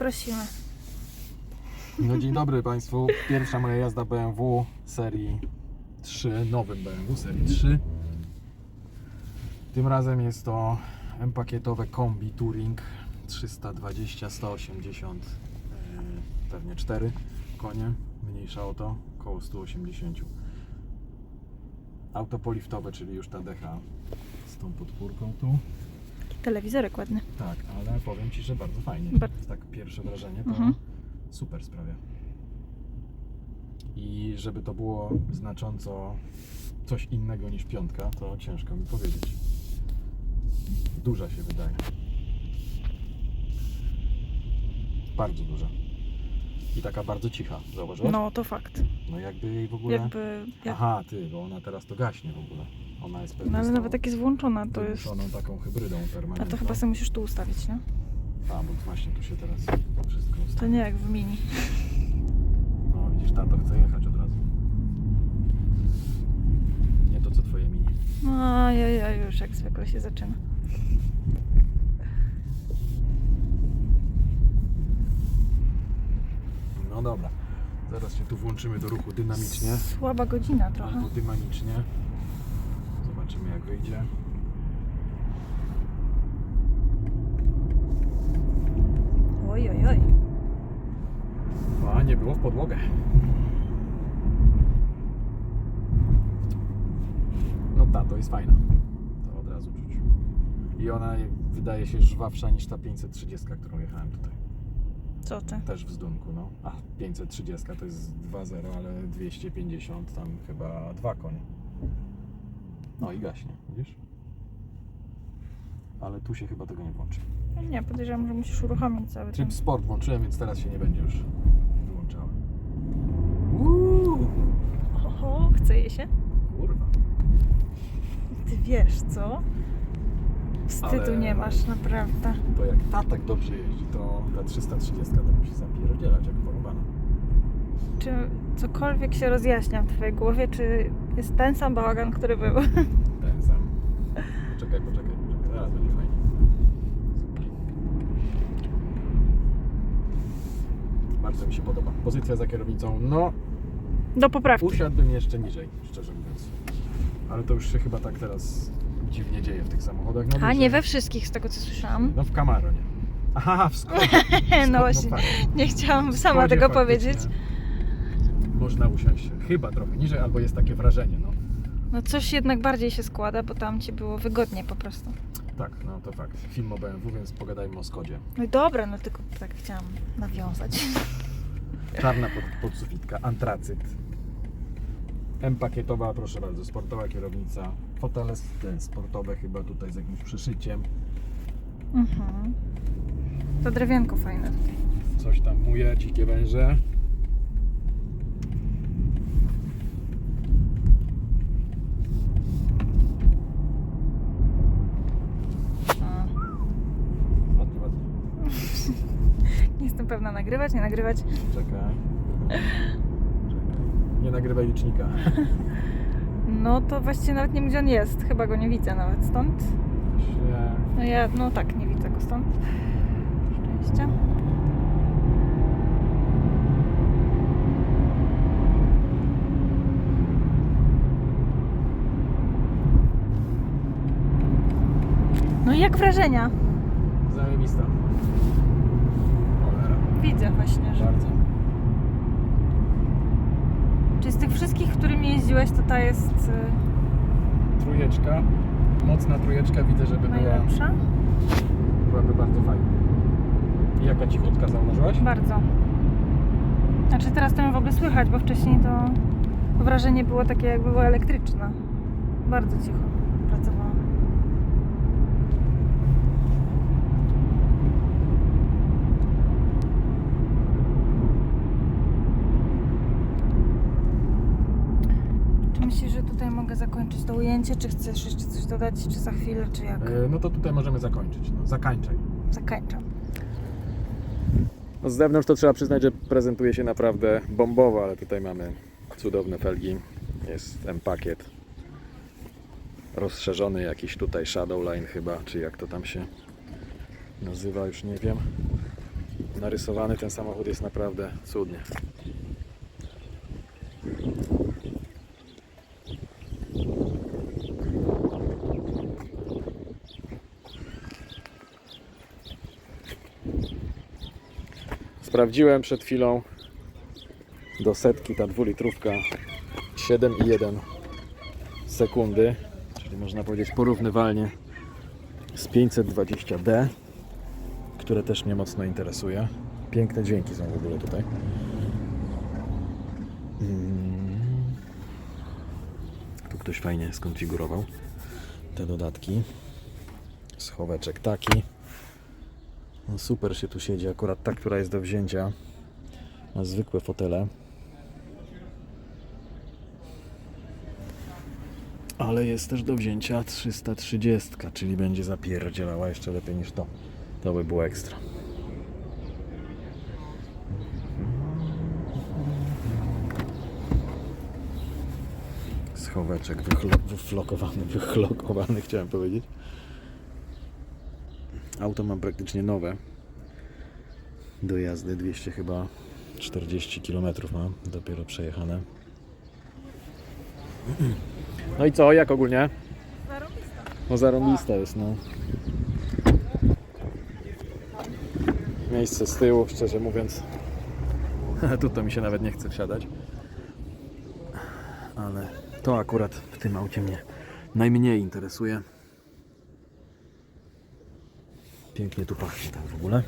prosimy. No dzień dobry Państwu. Pierwsza moja jazda BMW serii 3, nowym BMW serii 3. Tym razem jest to M-pakietowe kombi Touring 320 180 yy, pewnie 4 konie, mniejsza o to, około 180. Auto poliftowe, czyli już ta decha z tą podpórką tu. Telewizorek ładny. Tak, ale powiem Ci, że bardzo fajnie. Bar- Tak pierwsze wrażenie to Mhm. super sprawia. I żeby to było znacząco coś innego niż piątka, to ciężko mi powiedzieć. Duża się wydaje. Bardzo duża. I taka bardzo cicha, zauważyłeś? No to fakt. No jakby jej w ogóle... Jakby. Jak... Aha, ty, bo ona teraz to gaśnie w ogóle. Ona jest pewnie No ale nawet jak jest włączona, to jest. taką hybrydą A permanentną. to chyba sobie musisz tu ustawić, nie? A, bo właśnie tu się teraz wszystko To ustawi. nie jak w mini. No widzisz, tato chce jechać od razu. Nie to co twoje mini. No ja, ja już jak zwykle się zaczyna. No dobra. Zaraz się tu włączymy do ruchu dynamicznie. Słaba godzina trochę. Albo dynamicznie. Zobaczymy jak wyjdzie. Oj, oj, oj. A, nie było w podłogę. No ta, to jest fajna. To od razu czuć. I ona wydaje się żwawsza niż ta 530, którą jechałem tutaj. Co ty? Też w zdumku, no. A 530 to jest 2.0, ale 250 tam chyba 2 konie. No i gaśnie, widzisz? Ale tu się chyba tego nie włączy. Nie, podejrzewam, że musisz uruchomić cały. Tryb sport włączyłem, więc teraz się nie będzie już wyłączały. Uuu, Oho, chce je się? kurwa. Ty wiesz, co? Wstydu Ale- nie masz, naprawdę. To jak ta tak dobrze jeździ, to ta 330 to musi zapierdzielać jak porobana. Czy cokolwiek się rozjaśnia w twojej głowie, czy jest ten sam bałagan, który był? Poczekaj, poczekaj, zaraz będzie fajnie. Bardzo mi się podoba. Pozycja za kierownicą, no Do poprawki. usiadłbym jeszcze niżej, szczerze mówiąc. Ale to już się chyba tak teraz dziwnie dzieje w tych samochodach. No A nie we wszystkich, z tego co słyszałam. No w Camaro, nie? Aha, w Skodzie. No właśnie, nie chciałam sama tego powiedzieć. Można usiąść chyba trochę niżej, albo jest takie wrażenie, no. No coś jednak bardziej się składa, bo tam ci było wygodnie po prostu. Tak, no to fakt. Film o BMW, więc pogadajmy o Skodzie. No dobra, no tylko tak chciałam nawiązać. Czarna pod, podsufitka, antracyt. M-pakietowa, proszę bardzo, sportowa kierownica. Fotele te sportowe chyba tutaj z jakimś przyszyciem. Mhm. To drewienko fajne tutaj. Coś tam muje, dzikie węże. A. Ładnie, ładnie. Nie jestem pewna nagrywać, nie nagrywać. Czekaj. Nie nagrywaj licznika. No to właściwie nawet nie wiem gdzie on jest. Chyba go nie widzę nawet stąd. No ja, no tak, nie widzę go stąd. Szczęścia. No i jak wrażenia? Zajebista. Widzę właśnie, że... Bardzo. Czy z tych wszystkich, którymi jeździłeś, to ta jest y, Trójeczka. Mocna trójeczka widzę, żeby była, najlepsza? byłaby bardzo fajna. I jaka cichutka zauważyłaś? Bardzo. Znaczy teraz to ją w ogóle słychać, bo wcześniej to wrażenie było takie jakby była elektryczna. Bardzo cicho pracowała. Czy myślisz, że tutaj mogę zakończyć to ujęcie, czy chcesz jeszcze coś dodać, czy za chwilę, czy jak? E, No to tutaj możemy zakończyć. No, zakańczaj. Zakończam. No z zewnątrz to trzeba przyznać, że prezentuje się naprawdę bombowo, ale tutaj mamy cudowne felgi. Jest M-pakiet. Rozszerzony jakiś tutaj Shadowline chyba, czy jak to tam się nazywa, już nie wiem. narysowany ten samochód jest naprawdę cudnie. Sprawdziłem przed chwilą do setki ta dwulitrówka 7,1 sekundy, czyli można powiedzieć porównywalnie z 520D, które też mnie mocno interesuje. Piękne dźwięki są w ogóle tutaj. Mm. Tu ktoś fajnie skonfigurował te dodatki. Schoweczek taki. No super się tu siedzi, akurat ta, która jest do wzięcia. Ma zwykłe fotele. Ale jest też do wzięcia 330, czyli będzie zapierdzielała jeszcze lepiej niż to. To by było ekstra. Schoweczek wychlo- wyflokowany, wychlokowany chciałem powiedzieć. Auto mam praktycznie nowe. Do jazdy 200 chyba 40 km mam, dopiero przejechane. No i co, jak ogólnie? Zarobista. No zarąbista jest, no. Miejsce z tyłu, szczerze mówiąc. tu to mi się nawet nie chce wsiadać. Ale to akurat w tym aucie mnie najmniej interesuje. Pięknie tu pachnie tak w ogóle.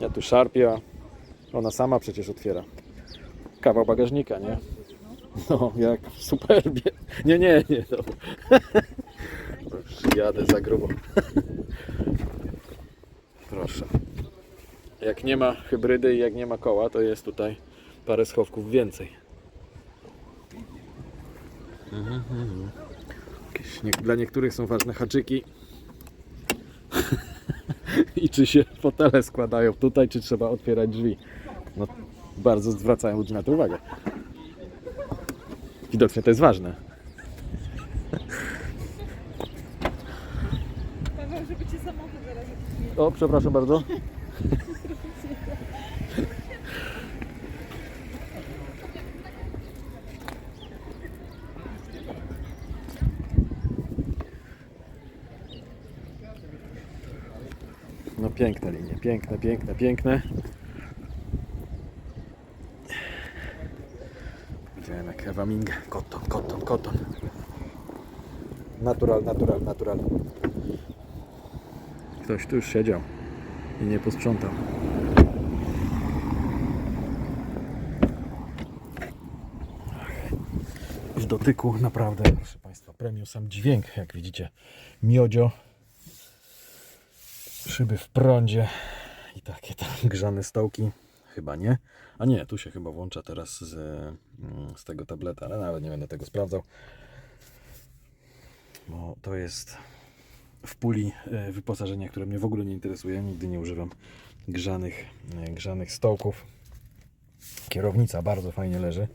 Ja tu szarpię, a ona sama przecież otwiera. Kawał bagażnika, nie? No, jak w superbie. Nie, nie, nie. No. Jadę za grubo. Proszę. Jak nie ma hybrydy i jak nie ma koła, to jest tutaj parę schowków więcej. Mhm, mhm. Jakieś nie, dla niektórych są ważne haczyki. I czy się fotele składają tutaj, czy trzeba otwierać drzwi. No, bardzo zwracają ludzie na to uwagę. Widocznie to jest ważne. Paweł, żeby cię samochód zaraz O, przepraszam bardzo. piękne linie, piękne, piękne, piękne. Widziałem jak Ewa koton, koton, koton. Natural, natural, natural. Ktoś tu już siedział i nie posprzątał. W dotyku naprawdę, proszę Państwa, premium sam dźwięk, jak widzicie. Miodzio, szyby w prądzie i takie tam grzane stołki. Chyba nie. A nie, tu się chyba włącza teraz z, mm, z tego tableta, ale nawet nie będę tego sprawdzał. Bo to jest w puli e, wyposażenia, które mnie w ogóle nie interesuje. Nigdy nie używam grzanych, e, grzanych stołków. Kierownica bardzo fajnie leży.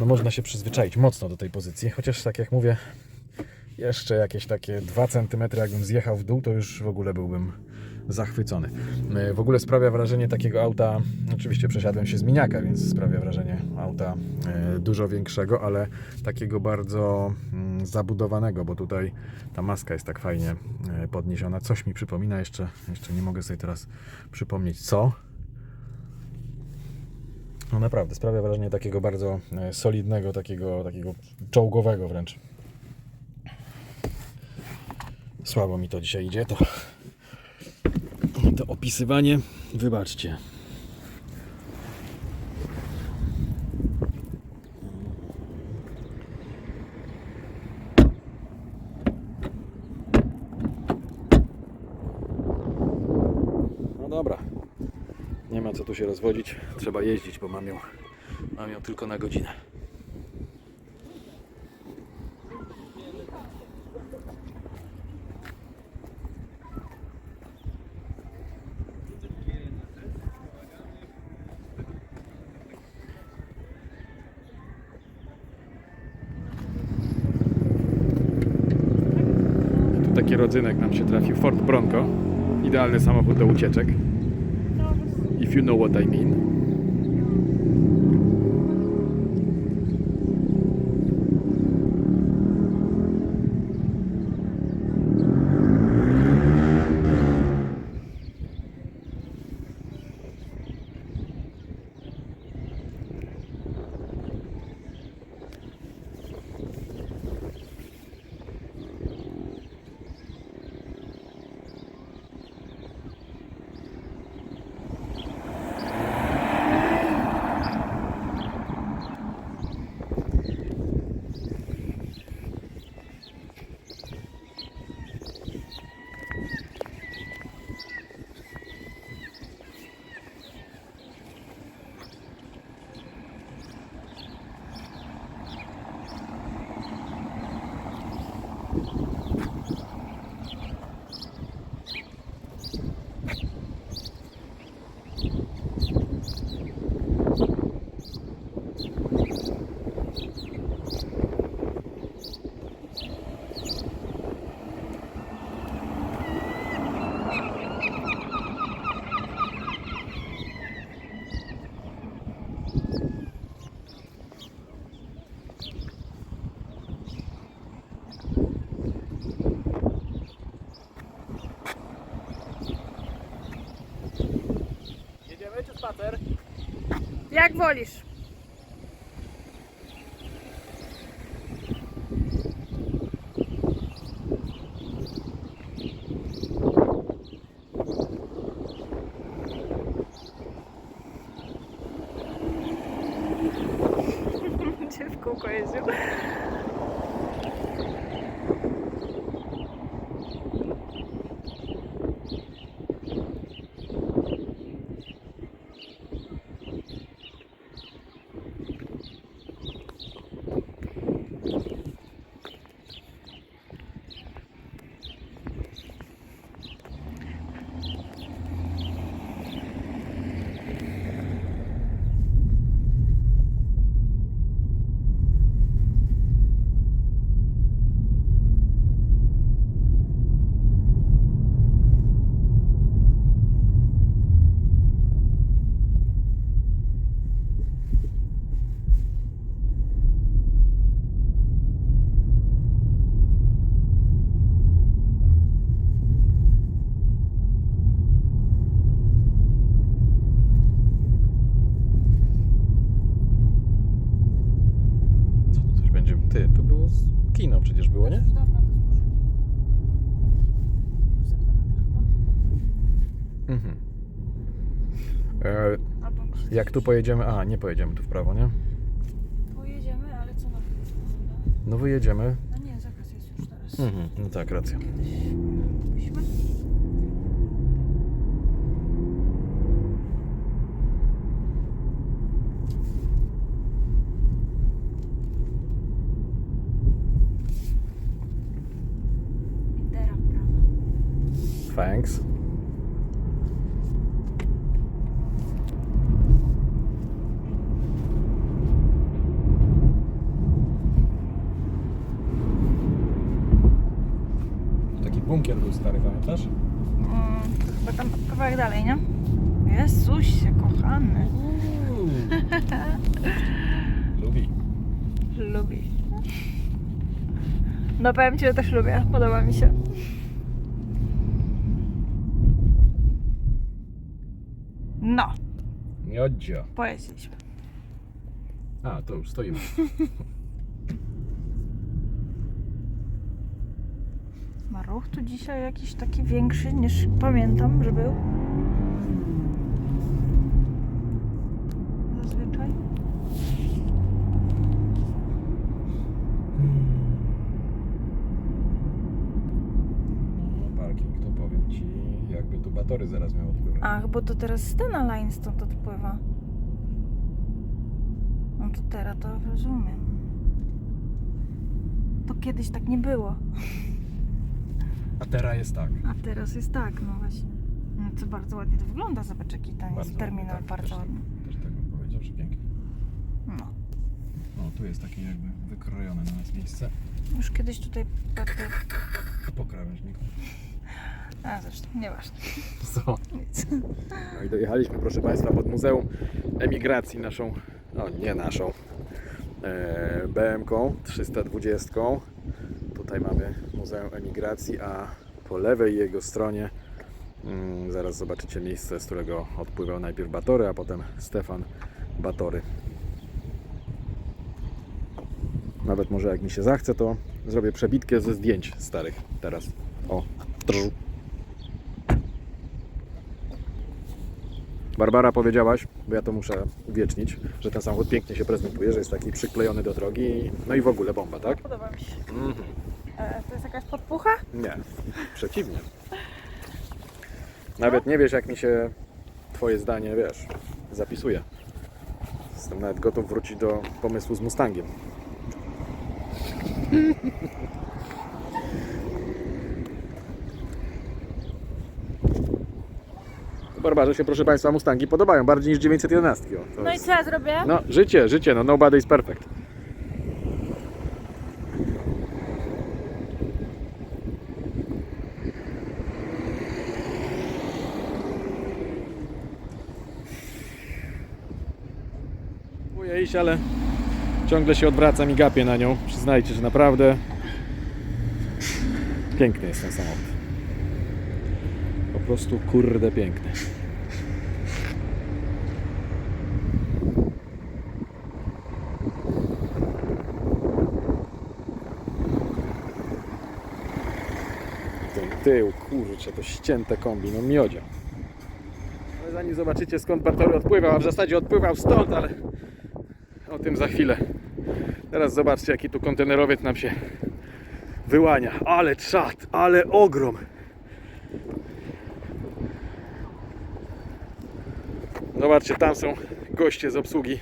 No można się przyzwyczaić mocno do tej pozycji, chociaż tak jak mówię, jeszcze jakieś takie 2 cm jakbym zjechał w dół, to już w ogóle byłbym zachwycony. E, W ogóle sprawia wrażenie takiego auta, oczywiście przesiadłem się z miniaka, więc sprawia wrażenie auta e, dużo większego, ale takiego bardzo mm, zabudowanego, bo tutaj ta maska jest tak fajnie e, podniesiona. Coś mi przypomina jeszcze, jeszcze nie mogę sobie teraz przypomnieć co. No naprawdę, sprawia wrażenie takiego bardzo solidnego, takiego, takiego czołgowego wręcz. Słabo mi to dzisiaj idzie, to, to opisywanie, wybaczcie. No dobra, nie ma co tu się rozwodzić, trzeba jeździć, bo mam ją, mam ją tylko na godzinę. Taki rodzynek nam się trafił, Ford Bronco. Idealny samochód do ucieczek. If you know what I mean. Jedziemy czy spacer? Jak wolisz. Cię w kółko jeździł. Co tu coś będzie? Ty, tu było z... kino przecież było, nie? Już dawno to zburzyli. Już za dwa lata chyba. Mhm. E, Albo mi się jak tu pojedziemy? A, nie pojedziemy tu w prawo, nie? Pojedziemy, ale co nam No wyjedziemy. No nie, zakaz jest już teraz. Mhm, no tak, racja. Kiedyś byliśmy. Thanks. Taki bunkier był stary, pamiętasz? Mm, to chyba tam kawałek dalej, nie? Jezusie, kochany. Lubi. Lubi. No powiem Ci, że też lubię. Podoba mi się. No, Miodzio. pojeździliśmy. A, to już stoimy. Ma ruch tu dzisiaj jakiś taki większy niż pamiętam, że był. Zazwyczaj. Parking, to powiem ci, jakby tu batory zaraz miał odpływać. Ach, bo to teraz Stena Line stąd odpływa. No to teraz to rozumiem. To kiedyś tak nie było. A teraz jest tak. A teraz jest tak, no właśnie. No to bardzo ładnie to wygląda, zobacz jaki ten jest terminal, tak, bardzo też, ładny. Też tak bym powiedział, że pięknie. No. No, tu jest takie jakby wykrojone na nas miejsce Już kiedyś tutaj patrzę. po krawężniku. A zresztą, nieważne. Co? Nic. No i dojechaliśmy, proszę Państwa, pod Muzeum Emigracji naszą, no nie naszą, e, BM-ką 320. Tutaj mamy Muzeum Emigracji, a po lewej jego stronie mm, zaraz zobaczycie miejsce, z którego odpływał najpierw Batory, a potem Stefan Batory. Nawet może jak mi się zachce, to zrobię przebitkę ze zdjęć starych teraz. O, trz. Barbara powiedziałaś, bo ja to muszę uwiecznić, że ten samochód pięknie się prezentuje, że jest taki przyklejony do drogi, no i w ogóle bomba, tak? Podoba mi się. Mhm. E, to jest jakaś podpucha? Nie, przeciwnie. Nawet nie wiesz, jak mi się Twoje zdanie, wiesz, zapisuje. Jestem nawet gotów wrócić do pomysłu z Mustangiem. Barbarze się, proszę Państwa, Mustangi podobają bardziej niż 911. O, to No i jest- co ja zrobię? no, życie, życie, no nobody is perfect. Iść, ale ciągle się odwracam i gapię na nią. Przyznajcie, że naprawdę piękny jest ten samochód. Po prostu kurde piękny. Ten tył, kurczę, to ścięte kombi, no miodzia. Ale zanim zobaczycie skąd Bartory odpływał, a w zasadzie odpływał stąd, ale tym za chwilę. Teraz zobaczcie jaki tu kontenerowiec nam się wyłania. Ale czad, ale ogrom. Zobaczcie, tam są goście z obsługi.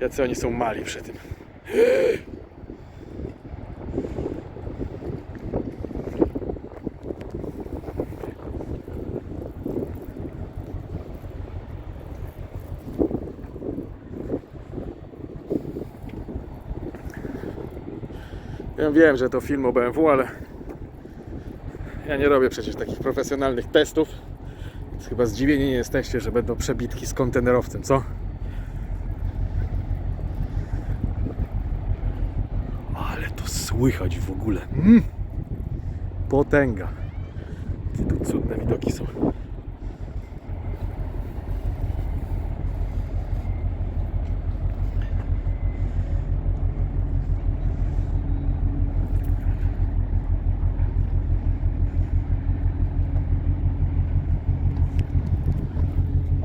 Jacy oni są mali przy tym. Ja wiem, że to film o BMW, ale ja nie robię przecież takich profesjonalnych testów. Więc chyba zdziwieni nie jesteście, że będą przebitki z kontenerowcem, co? Ale to słychać w ogóle. Mm. Potęga. Jakie tu cudne widoki są.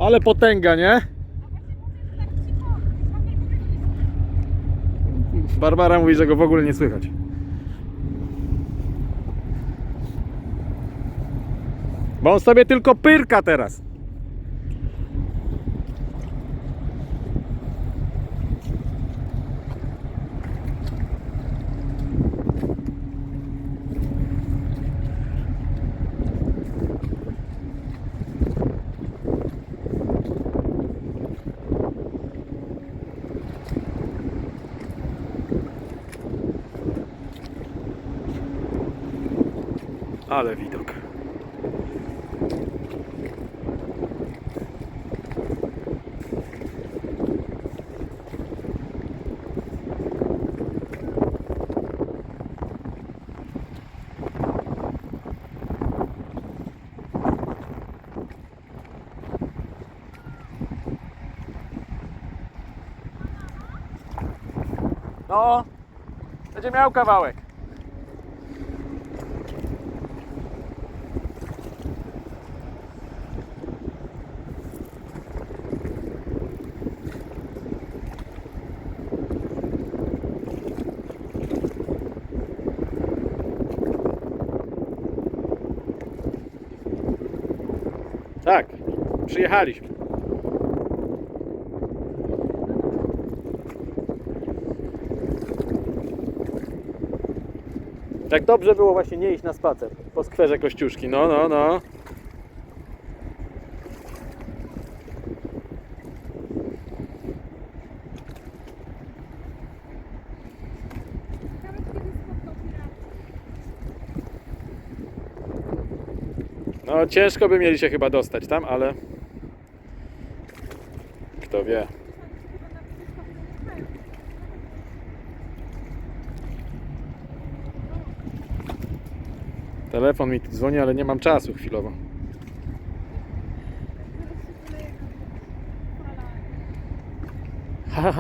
Ale potęga, nie? Barbara mówi, że go w ogóle nie słychać. Bo on sobie tylko pyrka teraz. Ale widok. No, będzie miał kawałek. przyjechaliśmy. Tak dobrze było właśnie nie iść na spacer po skwerze Kościuszki. No, no, no. No ciężko by mieli się chyba dostać tam, ale kto wie. Telefon mi dzwoni, ale nie mam czasu chwilowo. Ha,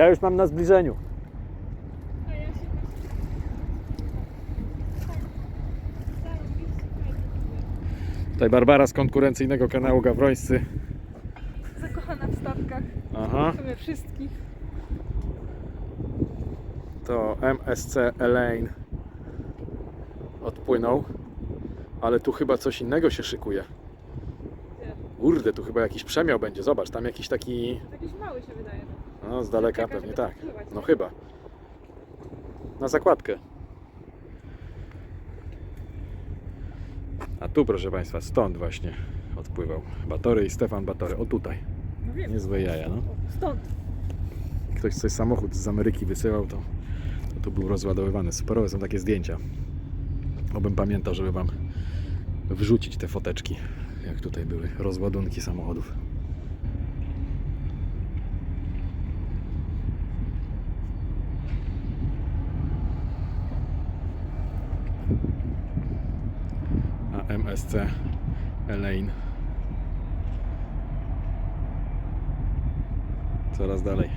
Ja już mam na zbliżeniu. Tutaj Barbara z konkurencyjnego kanału Gawrońscy. Zakochana w statkach. Aha. Sumie wszystkich. To MSC Elaine odpłynął. Ale tu chyba coś innego się szykuje. Kurde, tu chyba jakiś przemiał będzie. Zobacz, tam jakiś taki. Jakiś mały się wydaje. No, z daleka pewnie tak. No chyba. Na zakładkę. A tu, proszę Państwa, stąd właśnie odpływał Batory i Stefan Batory. O tutaj. No wiem. Niezłe jaja, no. Stąd. Ktoś coś samochód z Ameryki wysyłał, to, to tu był rozładowywany. Superowe są takie zdjęcia. Obym pamiętał, żeby Wam wrzucić te foteczki, jak tutaj były rozładunki samochodów. A MSC Elaine coraz dalej.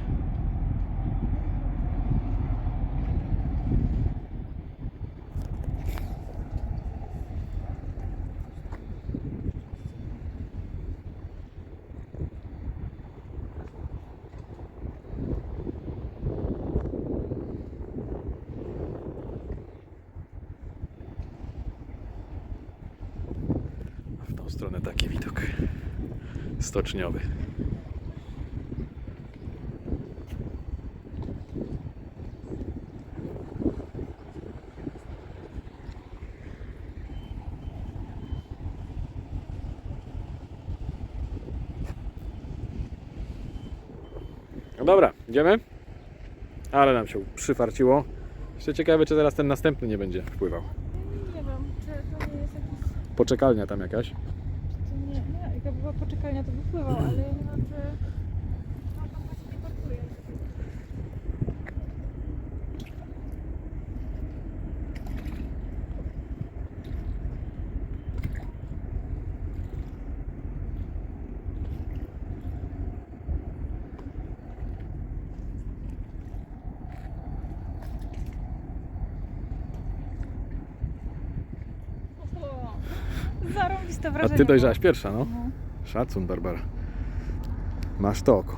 A w tą stronę taki widok stoczniowy. No dobra, idziemy? Ale nam się przyfarciło. Jeszcze ciekawe, czy teraz ten następny nie będzie wpływał. Nie wiem, czy to nie jest jakiś... Poczekalnia tam jakaś. To nie, nie, jaka była poczekalnia, to by wpływał, ale ja nie wiem, czy... No tam właśnie nie parkuje. O, Zarąbiste A wrażenie. ty było. dojrzałaś pierwsza, no. No. Szacun, Barbara. Masz to oko.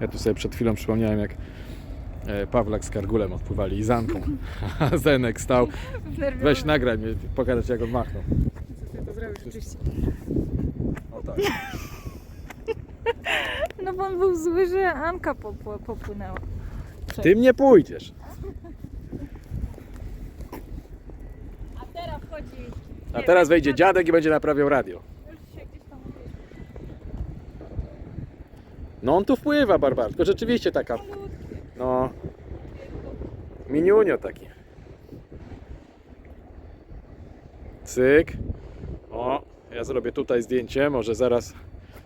Ja tu sobie przed chwilą przypomniałem, jak e, Pawlak z Kargulem odpływali i z Anką. A Zenek stał. Weź nagraj mnie, pokażę ci jak on machnął. Co ty to zrobisz oczywiście. O tak. No bo on był zły, że Anka popł- popłynęła. Ty mnie pójdziesz. A teraz wchodzi... A teraz wejdzie dziadek i będzie naprawiał radio. No on tu wpływa, Barbara. Rzeczywiście taka, no, miniunio taki. Cyk. O, ja zrobię tutaj zdjęcie. Może zaraz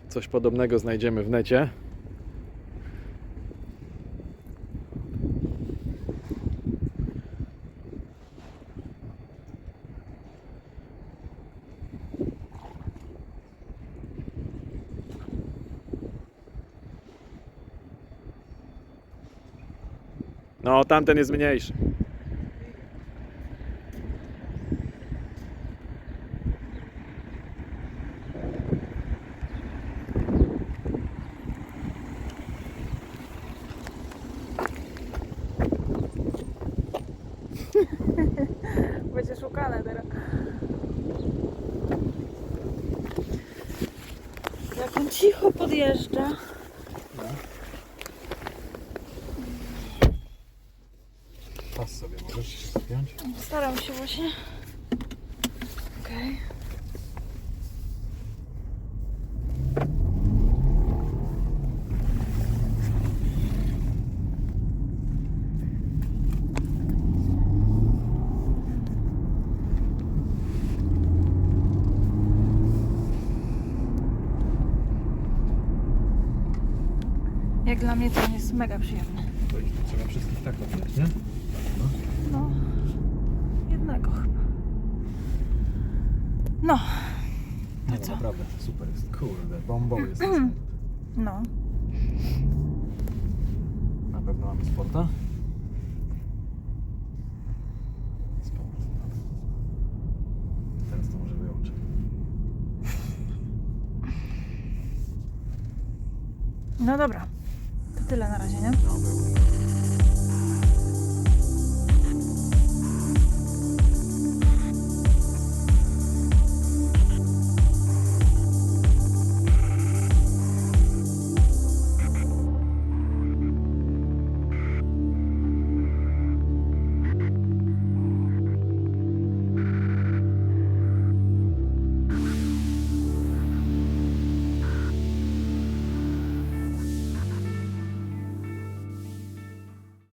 coś podobnego znajdziemy w necie. Tamten jest mniejszy. Teraz. Jak cicho podjeżdża. pas sobie możesz się zapiąć. Staram się właśnie. Okej. Jak dla mnie to jest mega przyjemny. To ich trzeba wszystkich tak odjąć, nie? No, jednego chyba. No, Nie, co? no, naprawdę, super jest. Kurde, bombowy jest ten samochód. No. Na pewno mamy sporta. Sport. Teraz to może wyłączę. No dobra. To tyle na razie, nie? No, był.